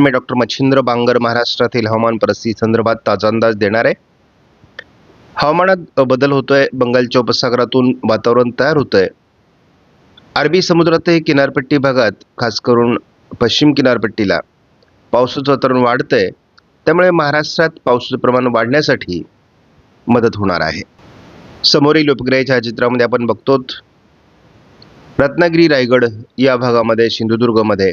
मी doctor Machhindra Bangar महाराष्ट्रातील हवामान परिस्थिती संदर्भात ताजा अंदाज देणार आहे. हवामानात बदल होतोय बंगालच्या उपसागरातून वातावरण तयार होतंय. अरबी समुद्रातही किनारपट्टी भागात खास करून पश्चिम किनारपट्टीला पावसाचं वातावरण वाढतंय त्यामुळे महाराष्ट्रात पावसाचं प्रमाण वाढण्यासाठी मदत होणार आहे. समोरील उपग्रह छायाचित्रामध्ये आपण बघतो रत्नागिरी रायगड या भागामध्ये सिंधुदुर्गमध्ये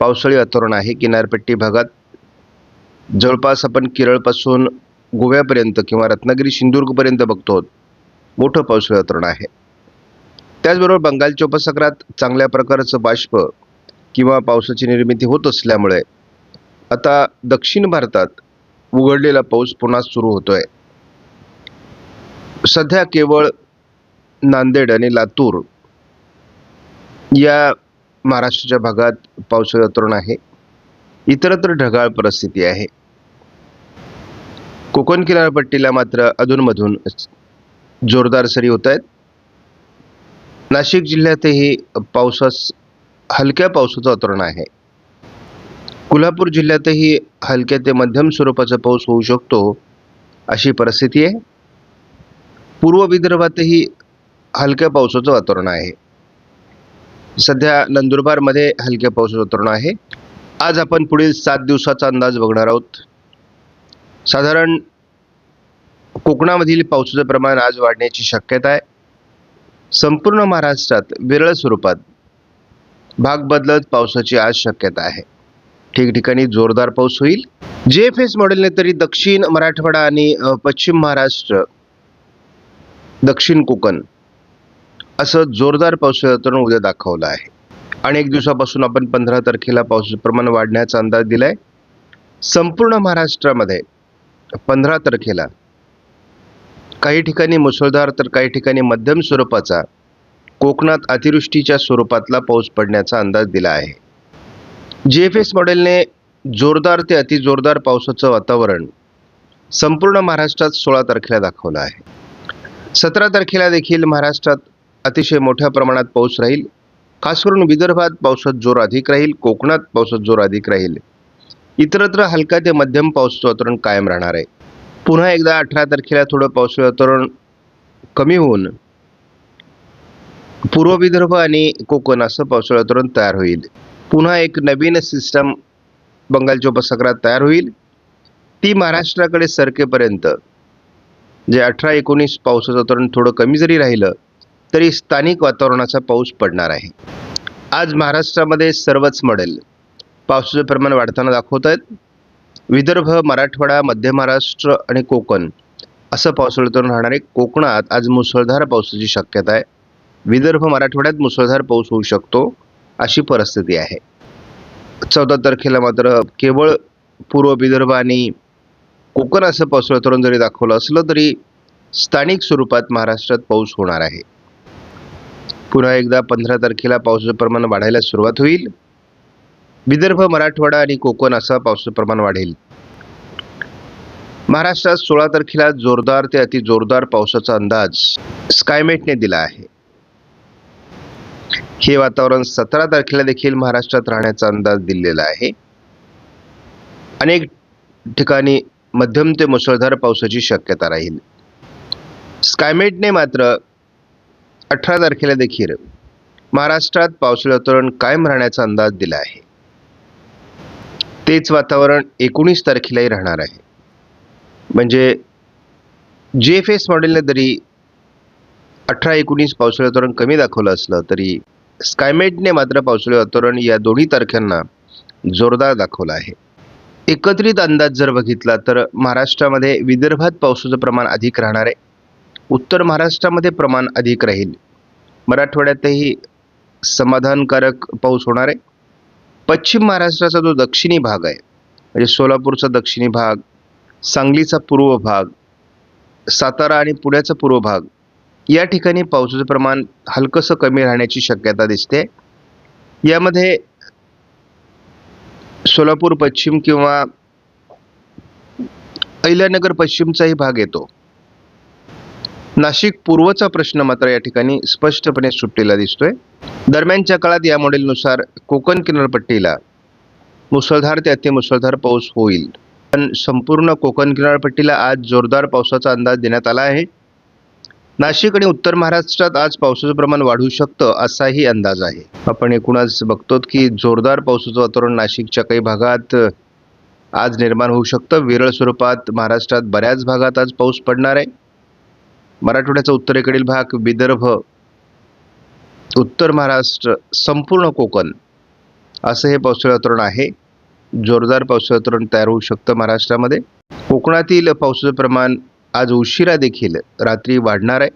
पावसाळी वातावरण आहे. किनारपट्टी भागात जवळपास आपण केरळपासून गोव्यापर्यंत किंवा रत्नागिरी सिंधुदुर्गपर्यंत बघतो. मोठं पावसाळी वातावरण आहे. त्याचबरोबर बंगालच्या उपसागरात चांगल्या प्रकारचं बाष्प किंवा पावसाची निर्मिती होत असल्यामुळे आता दक्षिण भारतात उघडलेला पाऊस पुन्हा सुरू होतोय. सध्या केवळ नांदेड आणि लातूर या महाराष्ट्राच्या भागात पावसाळी वातावरण आहे. इतरत्र ढगाळ परिस्थिती आहे. कोकण किनारपट्टीला मात्र अधूनमधून जोरदार सरी होत आहेत नाशिक जिल्ह्यातही पावसास हलक्या पावसाचं वातावरण आहे. कोल्हापूर जिल्ह्यातही हलक्या ते मध्यम स्वरूपाचा पाऊस होऊ शकतो अशी परिस्थिती आहे. पूर्व विदर्भातही हलक्या पावसाचं वातावरण आहे. सध्या नंदुरबारमध्ये हलक्या पावसाचं वातावरण आहे. आज आपण पुढील सात दिवसाचा अंदाज बघणार आहोत. साधारण कोकणामधील पावसाचं प्रमाण आज वाढण्याची शक्यता आहे. संपूर्ण महाराष्ट्रात विरळ स्वरूपात भाग बदलत पावसाची आज शक्यता आहे. ठिकठिकाणी जोरदार पाऊस होईल. जे एफ एस मॉडेलने तरी दक्षिण मराठवाडा आणि पश्चिम महाराष्ट्र दक्षिण कोकण असं जोरदार पावसाचं वातावरण उद्या दाखवलं आहे. अनेक दिवसापासून आपण पंधरा तारखेला पावसाचं प्रमाण वाढण्याचा अंदाज दिलाय. संपूर्ण महाराष्ट्रामध्ये पंधरा तारखेला काही ठिकाणी मुसळधार तर काही ठिकाणी मध्यम स्वरूपाचा कोकणात अतिवृष्टीच्या स्वरूपातला पाऊस पडण्याचा अंदाज दिला आहे. जी एफ एस मॉडेलने जोरदार ते अतिजोरदार पावसाचं वातावरण संपूर्ण महाराष्ट्रात सोळा तारखेला दाखवलं आहे. सतरा तारखेला देखील महाराष्ट्रात अतिशय मोठ्या प्रमाणात पाऊस राहील. खास करून विदर्भात पावसात जोर अधिक राहील कोकणात पावसात जोर अधिक राहील. इतरत्र हलका ते मध्यम पावसाचं वातावरण कायम राहणार आहे. पुन्हा एकदा अठरा तारखेला थोडं पावसाळी वातावरण कमी होऊन पूर्व विदर्भ आणि कोकण असं पावसाळी वातावरण तयार होईल. पुन्हा एक नवीन सिस्टम बंगालच्या उपसागरात तयार होईल. ती महाराष्ट्राकडे सरकेपर्यंत जे अठरा एकोणीस पावसाचं वातावरण थोडं कमी जरी राहिलं तरी स्थानिक वातावरणाचा पाऊस पडणार आहे. आज महाराष्ट्रामध्ये सर्वच मॉडेल. पावसाचं प्रमाण वाढताना दाखवत आहेत. विदर्भ मराठवाडा मध्य महाराष्ट्र आणि कोकण असं पावसाळ्यातून राहणारे कोकणात आज मुसळधार पावसाची शक्यता आहे. विदर्भ मराठवाड्यात मुसळधार पाऊस होऊ शकतो अशी परिस्थिती आहे. चौदा तारखेला मात्र केवळ पूर्व विदर्भ आणि कोकण असं पावसाळ्यातून जरी दाखवलं असलं तरी स्थानिक स्वरूपात महाराष्ट्रात पाऊस होणार आहे. पुन्हा एकदा पंधरा तारखेला पावसाचं प्रमाण वाढायला सुरुवात होईल. विदर्भ मराठवाडा आणि कोकण असं पावसाचं प्रमाण वाढेल. महाराष्ट्रात सोळा तारखेला जोरदार ते अति जोरदार पावसाचा अंदाज स्कायमेटने दिला आहे. हे वातावरण सतरा तारखेला देखील महाराष्ट्रात राहण्याचा अंदाज दिलेला आहे. अनेक ठिकाणी मध्यम ते मुसळधार पावसाची शक्यता राहील. स्कायमेटने मात्र अठरा तारखेला देखील महाराष्ट्रात पावसाळी वातावरण कायम राहण्याचा अंदाज दिला आहे. तेच वातावरण एकोणीस तारखेलाही राहणार आहे. म्हणजे जे एफ एस मॉडेलने जरी अठरा एकोणीस पावसाळी वातावरण कमी दाखवलं असलं तरी स्कायमेटने मात्र पावसाळी वातावरण या दोन्ही तारखांना जोरदार दाखवलं आहे. एकत्रित अंदाज जर बघितला तर महाराष्ट्रामध्ये विदर्भात पावसाचं प्रमाण अधिक राहणार आहे. उत्तर महाराष्ट्रामध्ये प्रमाण अधिक राहील. मराठवाड्यातही समाधानकारक पाऊस होणार आहे. पश्चिम महाराष्ट्राचा जो दक्षिणी भाग आहे म्हणजे सोलापूरचा दक्षिणी भाग सांगलीचा पूर्व भाग सातारा आणि पुण्याचा पूर्व भाग या ठिकाणी पावसाचं प्रमाण हलकंसं कमी राहण्याची शक्यता दिसते. यामध्ये सोलापूर पश्चिम किंवा अहिल्यानगर पश्चिमचाही भाग येतो. नाशिक पूर्वचा प्रश्न मात्र या ठिकाणी स्पष्टपणे सुटलेला दिसतोय. दरम्यानच्या काळात या मॉडेलनुसार कोकण किनारपट्टीला मुसळधार ते अतिमुसळधार पाऊस होईल. पण संपूर्ण कोकण किनारपट्टीला आज जोरदार पावसाचा अंदाज देण्यात आला आहे. नाशिक आणि उत्तर महाराष्ट्रात आज पावसाचं प्रमाण वाढू शकतं असाही अंदाज आहे. आपण एकूणच बघतो की जोरदार पावसाचं वातावरण नाशिकच्या काही भागात आज निर्माण होऊ शकतं. विरळ स्वरूपात महाराष्ट्रात बऱ्याच भागात आज पाऊस पडणार आहे. मराठवाड्याचा उत्तरेकडील भाग विदर्भ उत्तर महाराष्ट्र संपूर्ण कोकण असं हे पावसाळी आहे. जोरदार पावसाळी तयार होऊ शकतं महाराष्ट्रामध्ये. कोकणातील पावसाचं प्रमाण आज उशिरा देखील रात्री वाढणार आहे.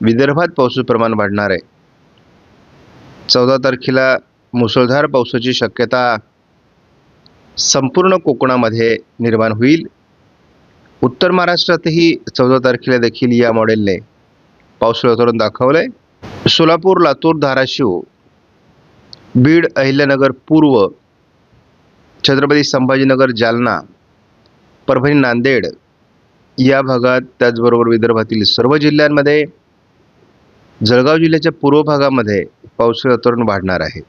विदर्भात पावसाचं प्रमाण वाढणार आहे. चौदा तारखेला मुसळधार पावसाची शक्यता संपूर्ण कोकणामध्ये निर्माण होईल. उत्तर महाराष्ट्रातही चौदा तारखेला देखील या मॉडेलने पाऊस वातावरण दाखवलं आहे सोलापूर लातूर धाराशिव बीड अहिल्यानगर पूर्व छत्रपती संभाजीनगर जालना परभणी नांदेड या भागात त्याचबरोबर विदर्भातील सर्व जिल्ह्यांमध्ये जळगाव जिल्ह्याच्या पूर्व भागामध्ये पावसाळी वातावरण वाढणार आहे.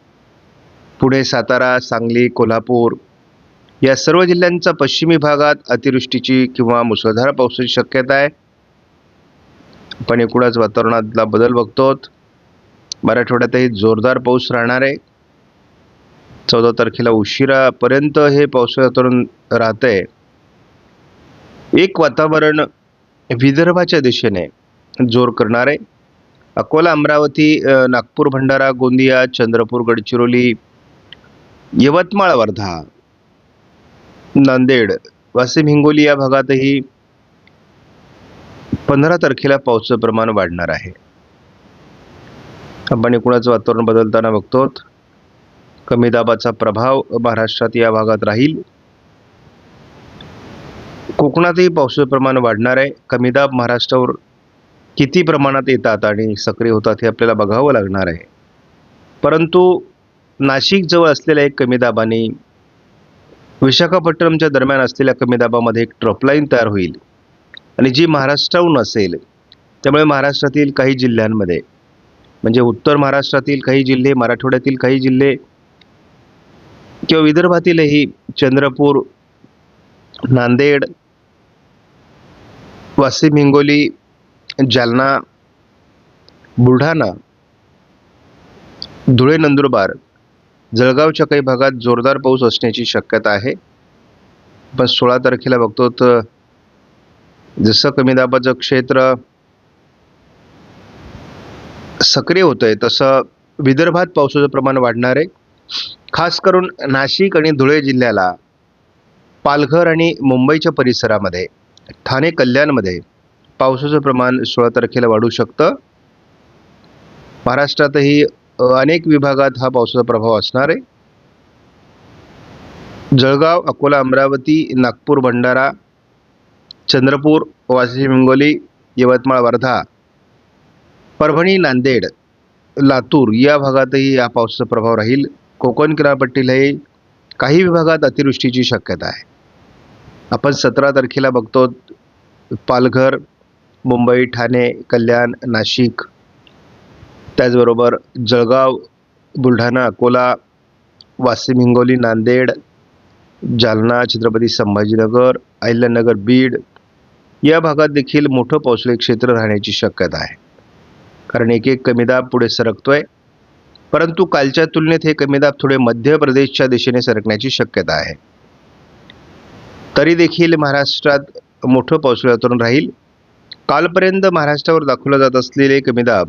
पुणे सातारा सांगली कोल्हापूर या सर्व जिल्ह्यांचा पश्चिमी भागात अतिवृष्टीची किंवा मुसळधार पावसाची शक्यता आहे. आपण एकूणच वातावरणातला बदल बघतो मराठवाड्यातही जोरदार पाऊस राहणार आहे. चौदा तारखेला उशिरापर्यंत हे पावसातून राहतं आहे एक वातावरण विदर्भाच्या दिशेने जोर करणार आहे. अकोला अमरावती नागपूर भंडारा गोंदिया चंद्रपूर गडचिरोली यवतमाळ वर्धा नांदेड. वाशिम हिंगोली या भागातही पंधरा तारखेला पावसाचं प्रमाण वाढणार आहे. आपण एकूणच वातावरण बदलताना बघतो कमी दाबाचा प्रभाव महाराष्ट्रात या भागात राहील. कोकणातही पावसाचं प्रमाण वाढणार आहे. कमी दाब महाराष्ट्रावर किती प्रमाणात येतात आणि सक्रिय होतात हे आपल्याला बघावं लागणार आहे. परंतु नाशिकजवळ असलेल्या एक कमी दाबाने विशाखापट्टणमच्या दरम्यान असलेल्या कमी दाबामध्ये एक ट्रपलाईन तयार होईल. आणि जी महाराष्ट्राहून असेल त्यामुळे महाराष्ट्रातील काही जिल्ह्यांमध्ये म्हणजे उत्तर महाराष्ट्रातील काही जिल्हे मराठवाड्यातील काही जिल्हे किंवा विदर्भातीलही चंद्रपूर नांदेड वाशिम हिंगोली जालना बुलढाणा धुळे नंदुरबार जळगावच्या काही भागात जोरदार पाऊस असण्याची शक्यता आहे. पण सोळा तारखेला बघतो तर जसं कमी दाबाचं क्षेत्र सक्रिय होतंय तसं विदर्भात पावसाचं प्रमाण वाढणार आहे. खास करून नाशिक आणि धुळे जिल्ह्याला पालघर आणि मुंबईच्या परिसरामध्ये ठाणे कल्याणमध्ये पावसाचं प्रमाण सोळा तारखेला वाढू शकतं. महाराष्ट्रातही अनेक विभागात हा पावसाचा प्रभाव असणार आहे. जळगाव अकोला अमरावती नागपूर भंडारा चंद्रपूर वाशिम हिंगोली यवतमाळ वर्धा परभणी नांदेड लातूर या भागातही या पावसाचा प्रभाव राहील. कोकण किनारपट्टीलाही काही विभागात अतिवृष्टीची शक्यता आहे. आपण सतरा तारखेला बघतो पालघर मुंबई ठाणे कल्याण नाशिक त्याचबरोबर जळगाव बुलढाणा अकोला वाशिम हिंगोली नांदेड जालना छत्रपती संभाजीनगर अहिल्यानगर बीड या भागात देखील मोठं पावसाळी क्षेत्र राहण्याची शक्यता आहे. कारण एक एक कमीदाब पुढे सरकतोय. परंतु कालच्या तुलनेत हे कमीदाब थोडे मध्य प्रदेशच्या दिशेने सरकण्याची शक्यता आहे. तरी देखील महाराष्ट्रात मोठं पावसाळी वातावरण राहील. कालपर्यंत महाराष्ट्रावर दाखवलं जात असलेले कमीदाब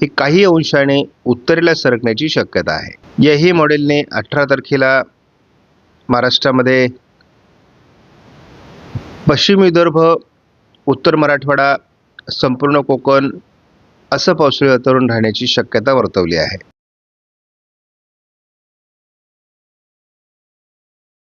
ही काही अंशाने उत्तरेला सरकण्याची शक्यता आहे. याही मॉडेलने अठरा तारखेला महाराष्ट्रामध्ये पश्चिम विदर्भ उत्तर मराठवाडा संपूर्ण कोकण असं पावसाळी वातावरण राहण्याची शक्यता वर्तवली आहे.